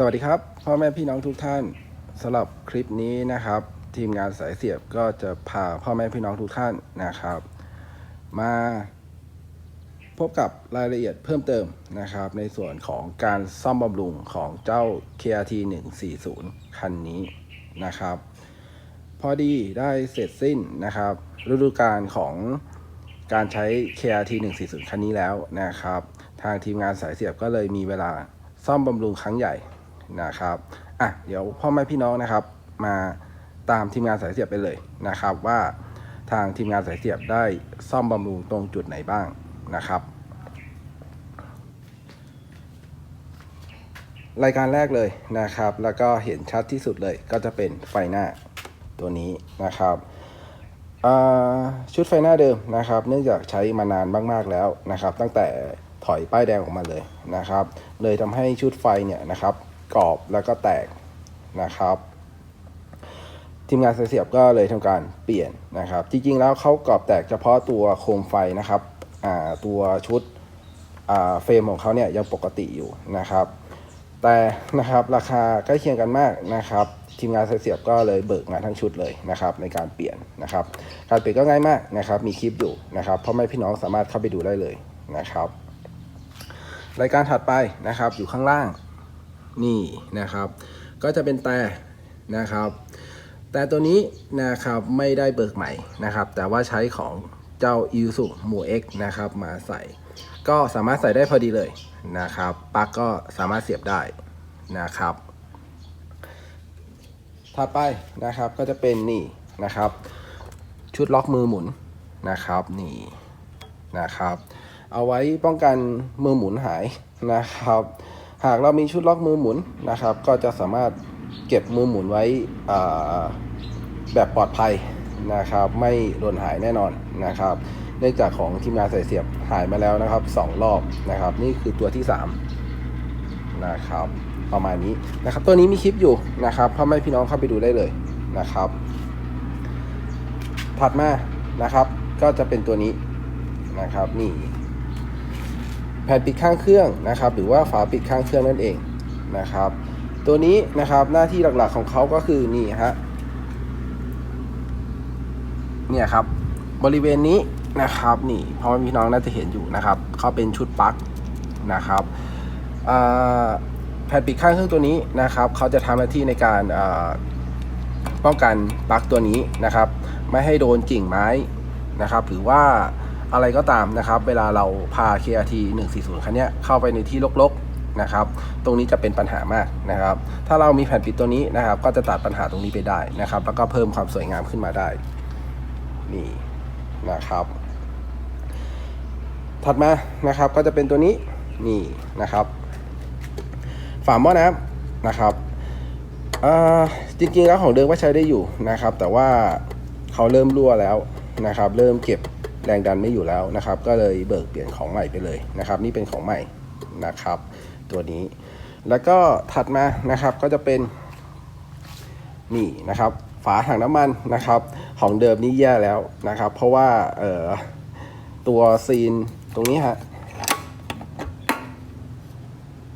สวัสดีครับพ่อแม่พี่น้องทุกท่านสำหรับคลิปนี้นะครับ ทีมงานสายเสียบก็จะพาพ่อแม่พี่น้องทุกท่านนะครับ มาพบกับรายละเอียดเพิ่มเติมนะครับ ในส่วนของการซ่อมบำรุงของเจ้า KRT 140 คันนี้นะครับ พอดีได้เสร็จสิ้นนะครับ ฤดูกาลของการใช้ KRT 140 คันนี้แล้วนะครับ ทางทีมงานสายเสียบก็เลยมีเวลาซ่อมบำรุงครั้งใหญ่ นะครับอะเดี๋ยวพ่อแม่พี่น้องนะครับ มาตามทีมงานสายเสียบไปเลยนะครับ ว่าทางทีมงานสายเสียบได้ซ่อมบำรุงตรงจุดไหนบ้างนะครับ รายการแรกเลยนะครับ แล้วก็เห็นชัดที่สุดเลยก็จะเป็นไฟหน้าตัวนี้นะครับชุดไฟหน้าเดิมนะครับ เนื่องจากใช้มานานมาก ๆ แล้วนะครับ ตั้งแต่ถอยป้ายแดงออกมาเลยนะครับ เลยทำให้ชุดไฟเนี่ยนะครับ กรอบแล้วก็แตกนะครับ ทีมงานสายเสียบก็เลยทำการเปลี่ยนนะครับ จริงๆแล้วเขากรอบแตกเฉพาะตัวโคมไฟนะครับตัวชุดเฟรมของเขาเนี่ยยังปกติอยู่นะครับ แต่นะครับราคาใกล้เคียงกันมากนะครับ ทีมงานสายเสียบก็เลยเบิกงานทั้งชุดเลยนะครับ ในการเปลี่ยนนะครับ การเปลี่ยนก็ง่ายมากนะครับ มีคลิปอยู่นะครับพ่อแม่พี่น้องสามารถเข้าไปดูได้เลยนะครับ รายการถัดไปนะครับอยู่ข้างล่าง นี่นะครับ ก็จะเป็นแต่นะครับ แต่ตัวนี้นะครับไม่ได้เบิกใหม่นะครับ แต่ว่าใช้ของเจ้า i s u m u X นะครับมาใส่ ก็สามารถใส่ได้พอดีเลยนะครับปลั๊กก็สามารถเสียบได้นะครับถัดไปนะครับก็จะเป็นนี่นะครับ ชุดล็อกมือหมุนนะครับนี่นะครับ เอาไว้ป้องกันมือหมุนหายนะครับ หากเรามีชุดล็อกมือหมุนนะครับ ก็จะสามารถเก็บมือหมุนไว้แบบปลอดภัยนะครับ ไม่หล่นหายแน่นอนนะครับ เนื่องจากของทีมงานใส่เสียบหายมาแล้วนะครับสองรอบนะครับ นี่คือตัวที่สามนะครับ ประมาณนี้นะครับ ตัวนี้มีคลิปอยู่นะครับพ่อแม่พี่น้องเข้าไปดูได้เลยนะครับ ถัดมานะครับ ก็จะเป็นตัวนี้นะครับนี่ แผ่นปิดข้างเครื่องนะครับ หรือว่าฝาปิดข้างเครื่องนั่นเองนะครับ ตัวนี้นะครับหน้าที่หลักๆของเขาก็คือนี่ฮะเนี่ยครับบริเวณนี้นะครับนี่พ่อแม่พี่น้องน่าจะเห็นอยู่นะครับเขาเป็นชุดปลั๊กนะครับแผ่นปิดข้างเครื่องตัวนี้นะครับเขาจะทำหน้าที่ในการป้องกันปลั๊กตัวนี้นะครับ ไม่ให้โดนกิ่งไม้นะครับ หรือว่า อะไรก็ตามนะครับ เวลาเราพา KRT 140 คันนี้เข้าไปในที่รกๆนะครับ ตรงนี้จะเป็นปัญหามากนะครับ ถ้าเรามีแผ่นปิดตัวนี้นะครับ ก็จะตัดปัญหาตรงนี้ไปได้นะครับ แล้วก็เพิ่มความสวยงามขึ้นมาได้ นี่นะครับ ถัดมานะครับก็จะเป็นตัวนี้นี่นะครับ ฝาหม้อน้ำนะครับอ่าจริงๆแล้วของเดิมก็ใช้ได้อยู่นะครับ แต่ว่าเขาเริ่มรั่วแล้วนะครับ เริ่มเก็บ แรงดันไม่อยู่แล้วนะครับ ก็เลยเบิกเปลี่ยนของใหม่ไปเลยนะครับ นี่เป็นของใหม่นะครับ ตัวนี้ แล้วก็ถัดมานะครับก็จะเป็นนี่นะครับ ฝาถังน้ำมันนะครับ ของเดิมนี่แย่แล้วนะครับ เพราะว่าเอ่อตัวซีนตรงนี้ฮะ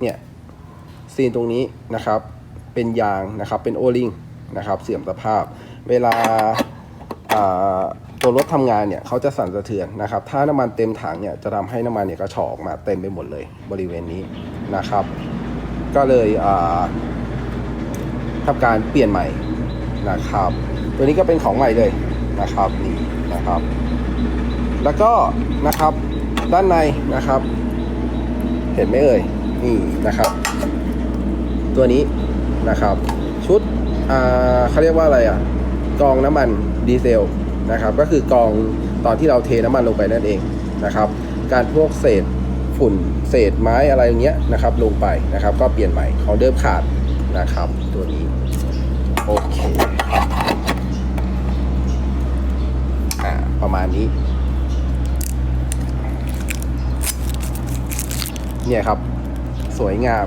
เนี่ยซีนตรงนี้นะครับ เป็นยางนะครับเป็นโอลิงนะครับ เสื่อมสภาพ เวลาอ่า ตัวรถทำงานเนี่ยเขาจะสั่นสะเทือนนะครับ ถ้าน้ำมันเต็มถังเนี่ยจะทำให้น้ำมันเนี่ยกระชอกมาเต็มไปหมดเลยบริเวณนี้นะครับ ก็เลยอ่าทำการเปลี่ยนใหม่นะครับ ตัวนี้ก็เป็นของใหม่เลยนะครับนี่นะครับ แล้วก็นะครับด้านในนะครับ เห็นไหมเอ่ยนี่นะครับ ตัวนี้นะครับ ชุดอ่าเขาเรียกว่าอะไรอะกองน้ำมันดีเซล นะครับก็คือกองตอนที่เราเทน้ำมันลงไปนั่นเองนะครับ การพวกเศษฝุ่นเศษไม้อะไรอย่างเงี้ยนะครับลงไปนะครับ ก็เปลี่ยนใหม่ของเดิมขาดนะครับ ตัวนี้โอเคอ่าประมาณนี้เนี่ยครับสวยงาม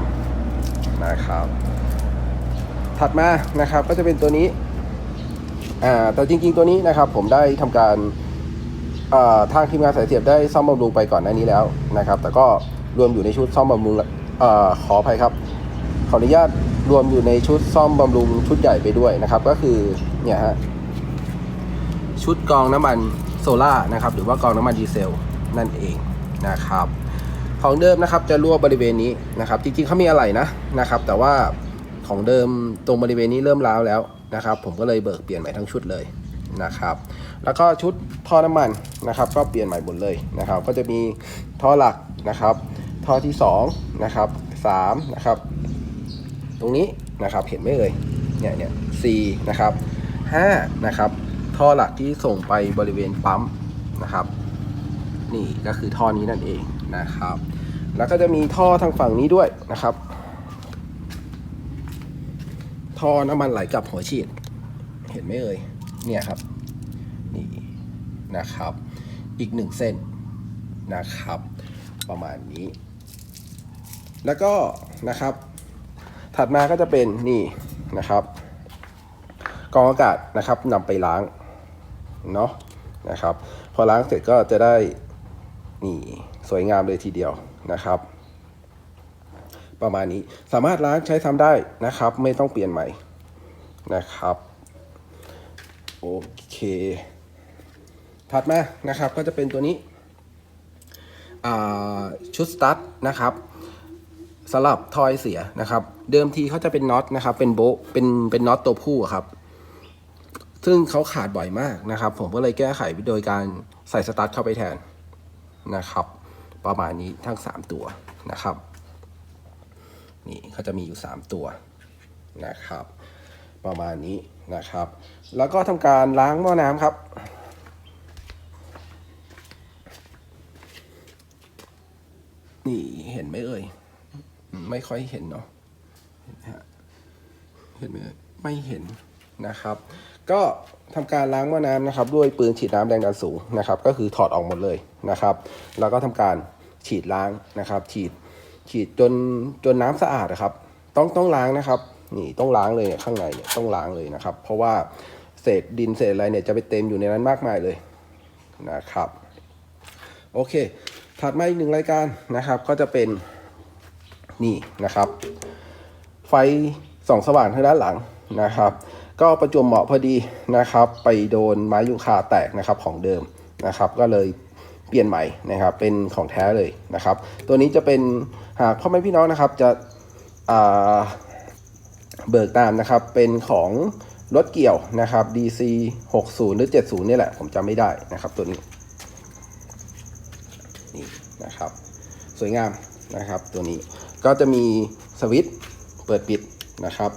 นะครับ ถัดมานะครับก็จะเป็นตัวนี้ อ่าแต่จริงๆตัวนี้นะครับผมได้ทำการทางทีมงานสายเสียบได้ซ่อมบำรุงไปก่อนหน้านี้แล้วนะครับ แต่ก็รวมอยู่ในชุดซ่อมบำรุงอขออภัยครับ ขออนุญาตรวมอยู่ในชุดซ่อมบำรุงชุดใหญ่ไปด้วยนะครับ ก็คือเนี่ยฮะชุดกรองน้ำมันโซล่านะครับ หรือว่ากรองน้ำมันดีเซลนั่นเองนะครับ ของเดิมนะครับจะรั่วบริเวณนี้นะครับ จริงๆเขามีอะไรนะนะครับ แต่ว่าของเดิมตรงบริเวณนี้เริ่มร้าวแล้ว นะครับ ผมก็เลยเบิกเปลี่ยนใหม่ทั้งชุดเลยนะครับ แล้วก็ชุดท่อน้ำมันนะครับ ก็เปลี่ยนใหม่หมดเลยนะครับ ก็จะมีท่อหลักนะครับท่อที่2นะครับ3นะครับ ตรงนี้นะครับเห็นไหมเอ่ยเนี่ยเนี่ยสี่นะครับห้านะครับ ท่อหลักที่ส่งไปบริเวณปั๊มนะครับ นี่ก็คือท่อนี้นั่นเองนะครับ แล้วก็จะมีท่อทางฝั่งนี้ด้วยนะครับ ท่อน้ำมันไหลกลับหัวฉีด เห็นไหมเอ่ยเนี่ยครับนี่นะครับ อีกหนึ่งเส้นนะครับ ประมาณนี้ แล้วก็นะครับ ถัดมาก็จะเป็นนี่นะครับกองอากาศนะครับนำไปล้างเนาะนะครับ พอล้างเสร็จก็จะได้นี่สวยงามเลยทีเดียวนะครับ ประมาณนี้ สามารถล้างใช้ซ้ำได้นะครับ ไม่ต้องเปลี่ยนใหม่นะครับ โอเค ถัดมานะครับก็จะเป็นตัวนี้ชุดสตาร์ทนะครับสลับทอยเสียนะครับ เดิมทีเขาจะเป็นน็อตนะครับ เป็นโบเป็นเป็นน็อตตัวผู้ครับ ซึ่งเขาขาดบ่อยมากนะครับ ผมก็เลยแก้ไขโดยการใส่สตาร์ทเข้าไปแทนนะครับ ประมาณนี้ทั้ง 3 ตัวนะครับ นี่เขาจะมีอยู่ 3 ตัวนะครับ ประมาณนี้นะครับ แล้วก็ทำการล้างหม้อน้ำครับ นี่เห็นไหมเอ่ย ไม่ค่อยเห็นเนาะเห็นไหมฮะเห็นไหมเอ่ยไม่เห็นนะครับ ก็ทำการล้างหม้อน้ำนะครับ ด้วยปืนฉีดน้ำแรงดันสูงนะครับ ก็คือถอดออกหมดเลยนะครับ แล้วก็ทำการฉีดล้างนะครับ ฉีด ฉีดจนจนน้ำสะอาดนะครับ ต้องต้องล้างนะครับ นี่ต้องล้างเลยเนี่ยข้างในเนี่ยต้องล้างเลยนะครับ เพราะว่าเศษดินเศษอะไรเนี่ยจะไปเต็มอยู่ในนั้นมากมายเลยนะครับ โอเค ถัดมาอีกหนึ่งรายการนะครับ ก็จะเป็นนี่นะครับ ไฟส่องสว่างทางด้านหลังนะครับ ก็ประจวบเหมาะพอดีนะครับ ไปโดนไม้ยูคาแตกนะครับของเดิมนะครับ ก็เลย เปลี่ยนใหม่นะครับ เป็นของแท้เลยนะครับ ตัวนี้จะเป็นหากพ่อแม่พี่น้องนะครับจะเบิกตามนะครับ เป็นของรถเกี่ยวนะครับ DC 60 หรือ 70นี่แหละ ผมจำไม่ได้นะครับตัวนี้ นี่นะครับ สวยงามนะครับตัวนี้ ก็จะมีสวิตช์เปิดปิดนะครับ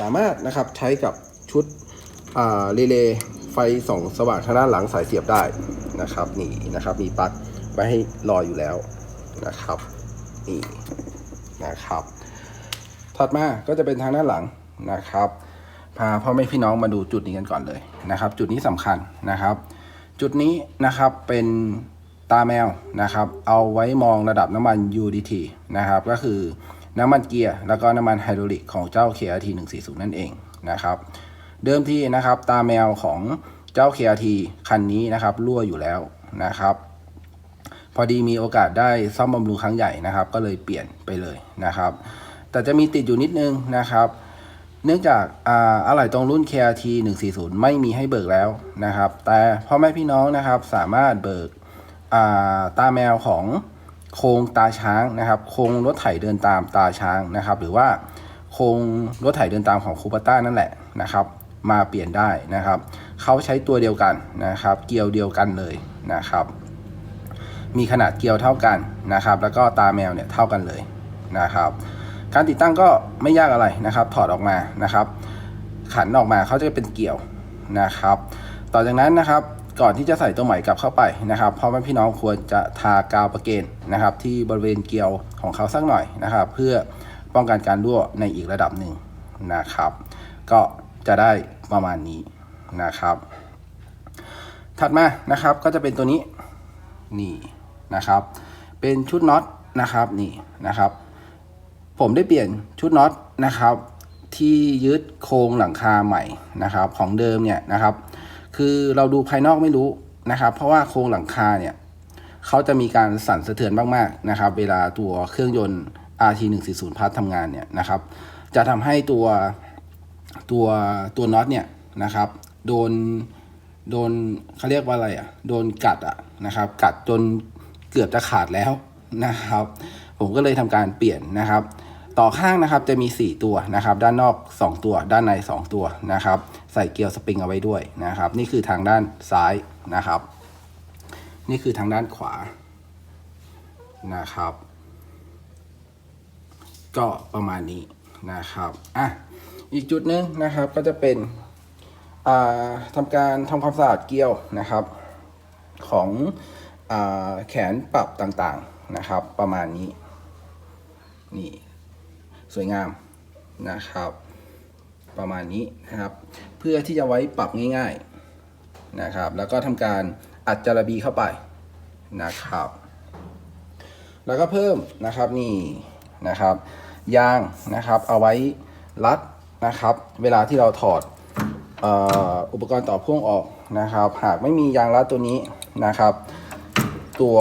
สามารถนะครับใช้กับชุดรีเลย์ไฟส่องสว่างทางด้านหลังสายเสียบได้ นะครับนี่นะครับมีปลั๊กไว้ให้รออยู่แล้วนะครับนี่นะครับ ถัดมาก็จะเป็นทางด้านหลังนะครับ พาพ่อแม่พี่น้องมาดูจุดนี้กันก่อนเลยนะครับ จุดนี้สำคัญนะครับ จุดนี้นะครับเป็นตาแมวนะครับ เอาไว้มองระดับน้ำมัน UDT นะครับ ก็คือน้ำมันเกียร์แล้วก็น้ำมันไฮดรอลิกของเจ้า KRT 140 นั่นเองนะครับ เดิมทีนะครับ ตาแมวของ เจ้า KRT คันนี้นะครับรั่วอยู่แล้วนะครับ พอดีมีโอกาสได้ซ่อมบำรุงครั้งใหญ่นะครับ ก็เลยเปลี่ยนไปเลยนะครับ แต่จะมีติดอยู่นิดนึงนะครับ เนื่องจากอาอะไหล่ตรงรุ่น KRT 140 ไม่มีให้เบิกแล้วนะครับ แต่พ่อแม่พี่น้องนะครับสามารถเบิกาตาแมวของโครงตาช้างนะครับ โครงรถไถเดินตามตาช้างนะครับ หรือว่าโครงรถไถเดินตามของคูปต้านั่นแหละนะครับ มาเปลี่ยนได้นะครับเขาใช้ตัวเดียวกันนะครับ เกลียวเดียวกันเลยนะครับ มีขนาดเกลียวเท่ากันนะครับ แล้วก็ตาแมวเนี่ยเท่ากันเลยนะครับ การติดตั้งก็ไม่ยากอะไรนะครับ ถอดออกมานะครับ ขันออกมาเขาจะเป็นเกี่ยวนะครับ ต่อจากนั้นนะครับก่อนที่จะใส่ตัวใหม่กลับเข้าไปนะครับพ่อแม่พี่น้องควรจะทากาวประเกนนะครับ ที่บริเวณเกลียวของเขาสักหน่อยนะครับ เพื่อป้องกันการรั่วในอีกระดับหนึ่งนะครับ ก็จะได้ประมาณนี้ นะครับ ถัดมานะครับก็จะเป็นตัวนี้นี่นะครับ เป็นชุดน็อตนะครับนี่นะครับ ผมได้เปลี่ยนชุดน็อตนะครับ ที่ยึดโครงหลังคาใหม่นะครับ ของเดิมเนี่ยนะครับ คือเราดูภายนอกไม่รู้นะครับ เพราะว่าโครงหลังคาเนี่ยเขาจะมีการสั่นสะเทือนมากๆนะครับ เวลาตัวเครื่องยนต์ RT 140พัททำงานเนี่ยนะครับ จะทำให้ตัวตัวตัวน็อตเนี่ยนะครับ โดนโดนเขาเรียกว่าอะไรอะ โดนกัดอะนะครับ กัดจนเกือบจะขาดแล้วนะครับ ผมก็เลยทำการเปลี่ยนนะครับ ต่อข้างนะครับจะมี 4 ตัวนะครับ ด้านนอก 2 ตัว ด้านใน 2 ตัวนะครับ ใส่เกลียวสปริงเอาไว้ด้วยนะครับ นี่คือทางด้านซ้ายนะครับ นี่คือทางด้านขวานะครับ ก็ประมาณนี้นะครับ อะ อีกจุดหนึ่งนะครับก็จะเป็น อ่าทำการทำความสะอาดเกลียวนะครับ ของอแขนปรับต่างๆนะครับ ประมาณนี้นี่สวยงามนะครับ ประมาณนี้นะครับ เพื่อที่จะไว้ปรับง่ายๆนะครับ แล้วก็ทำการอัดจาระบีเข้าไปนะครับ แล้วก็เพิ่มนะครับนี่นะครับ ยางนะครับเอาไว้รัดนะครับ เวลาที่เราถอด อุปกรณ์ต่อพ่วงออกนะครับ หากไม่มียางรัดตัวนี้นะครับ ตัว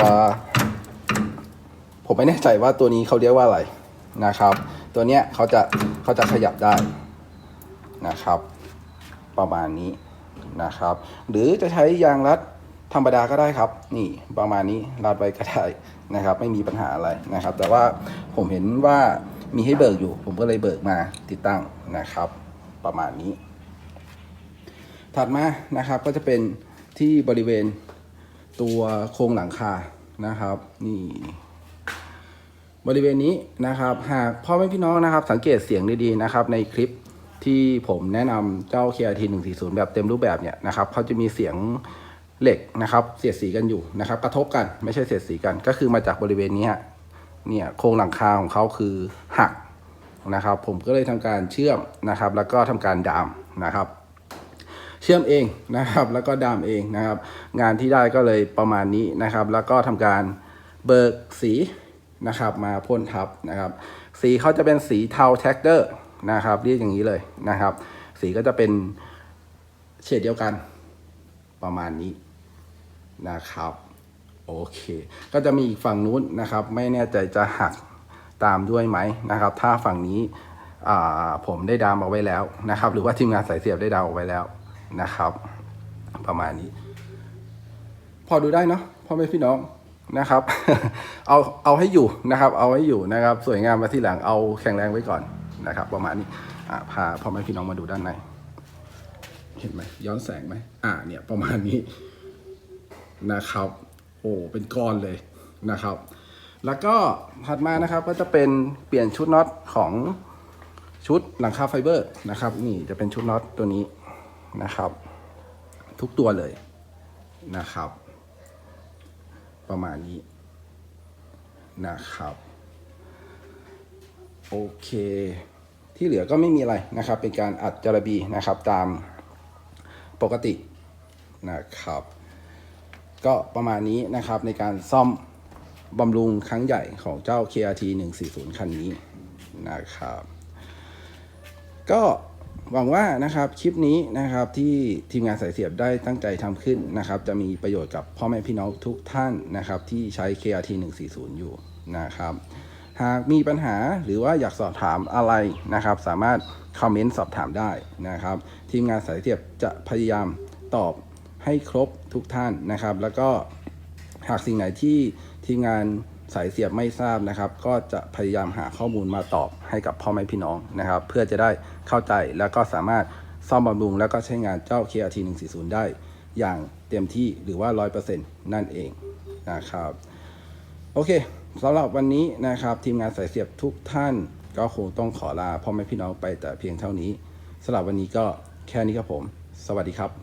ผมไม่แน่ใจว่าตัวนี้เขาเรียกว่าอะไรนะครับ ตัวเนี้ยเขาจะเขาจะขยับได้นะครับ ประมาณนี้นะครับ หรือจะใช้ยางรัดธรรมดาก็ได้ครับ นี่ประมาณนี้รัดไว้ก็ได้นะครับ ไม่มีปัญหาอะไรนะครับ แต่ว่าผมเห็นว่ามีให้เบิกอยู่ ผมก็เลยเบิกมาติดตั้งนะครับ ประมาณนี้ ถัดมานะครับก็จะเป็นที่บริเวณตัวโครงหลังคานะครับนี่บริเวณนี้นะครับหากพ่อแม่พี่น้องนะครับสังเกตเสียงดีๆนะครับในคลิปที่ผมแนะนำเจ้า KRT 140 แบบเต็มรูปแบบเนี่ยนะครับเขาจะมีเสียงเหล็กนะครับเสียดสีกันอยู่นะครับกระทบกันไม่ใช่เสียดสีกัน ก็คือมาจากบริเวณนี้ฮะเนี่ยโครงหลังคาของเขาคือหักนะครับ ผมก็เลยทำการเชื่อมนะครับ แล้วก็ทำการดามนะครับ เชื่อมเองนะครับแล้วก็ดามเองนะครับ งานที่ได้ก็เลยประมาณนี้นะครับ แล้วก็ทำการเบิกสีนะครับ มาพ่นทับนะครับ สีเขาจะเป็นสีเทาแท็กเกอร์นะครับเรียกอย่างนี้เลยนะครับ สีก็จะเป็นเฉดเดียวกันประมาณนี้นะครับโอเค ก็จะมีอีกฝั่งนู้นนะครับ ไม่แน่ใจจะหักตามด้วยไหมนะครับ ถ้าฝั่งนี้ผมได้ดามเอาไว้แล้วนะครับ หรือว่าทีมงานสายเสียบได้ดามเอาไว้แล้ว นะครับ ประมาณนี้ พอดูได้เนาะพ่อแม่พี่น้องนะครับ เอาเอาให้อยู่นะครับ เอาให้อยู่นะครับ สวยงามมาที่หลังเอาแข็งแรงไว้ก่อนนะครับ ประมาณนี้พาพ่อแม่พี่น้องมาดูด้านใน เห็นไหมย้อนแสงไหมอ่าเนี่ยประมาณนี้นะครับ โอ้เป็นก้อนเลยนะครับ แล้วก็ถัดมานะครับก็จะเป็นเปลี่ยนชุดน็อตของชุดหลังคาไฟเบอร์นะครับ นี่จะเป็นชุดน็อตตัวนี้ นะครับ ทุกตัวเลยนะครับ ประมาณนี้นะครับ โอเค ที่เหลือก็ไม่มีอะไรนะครับ เป็นการอัดจระบีนะครับตามปกตินะครับ ก็ประมาณนี้นะครับในการซ่อมบำรุงครั้งใหญ่ของเจ้า KRT 140 คันนี้นะครับ ก็ หวังว่านะครับคลิปนี้นะครับที่ทีมงานสายเสียบได้ตั้งใจทำขึ้นนะครับ จะมีประโยชน์กับพ่อแม่พี่น้องทุกท่านนะครับ ที่ใช้ KRT 140 อยู่นะครับ หากมีปัญหาหรือว่าอยากสอบถามอะไรนะครับ สามารถคอมเมนต์สอบถามได้นะครับ ทีมงานสายเสียบจะพยายามตอบให้ครบทุกท่านนะครับ แล้วก็หากสิ่งไหนที่ทีมงาน สายเสียบไม่ทราบนะครับ ก็จะพยายามหาข้อมูลมาตอบให้กับพ่อแม่พี่น้องนะครับ เพื่อจะได้เข้าใจแล้วก็สามารถซ่อมบำรุง แล้วก็ใช้งานเจ้า KRT 140 ได้ อย่างเต็มที่หรือว่า 100%นั่นเองนะครับ โอเคสำหรับวันนี้นะครับทีมงานสายเสียบทุกท่านก็คงต้องขอลาพ่อแม่พี่น้องไปแต่เพียงเท่านี้สำหรับวันนี้ก็แค่นี้ครับผม สวัสดีครับ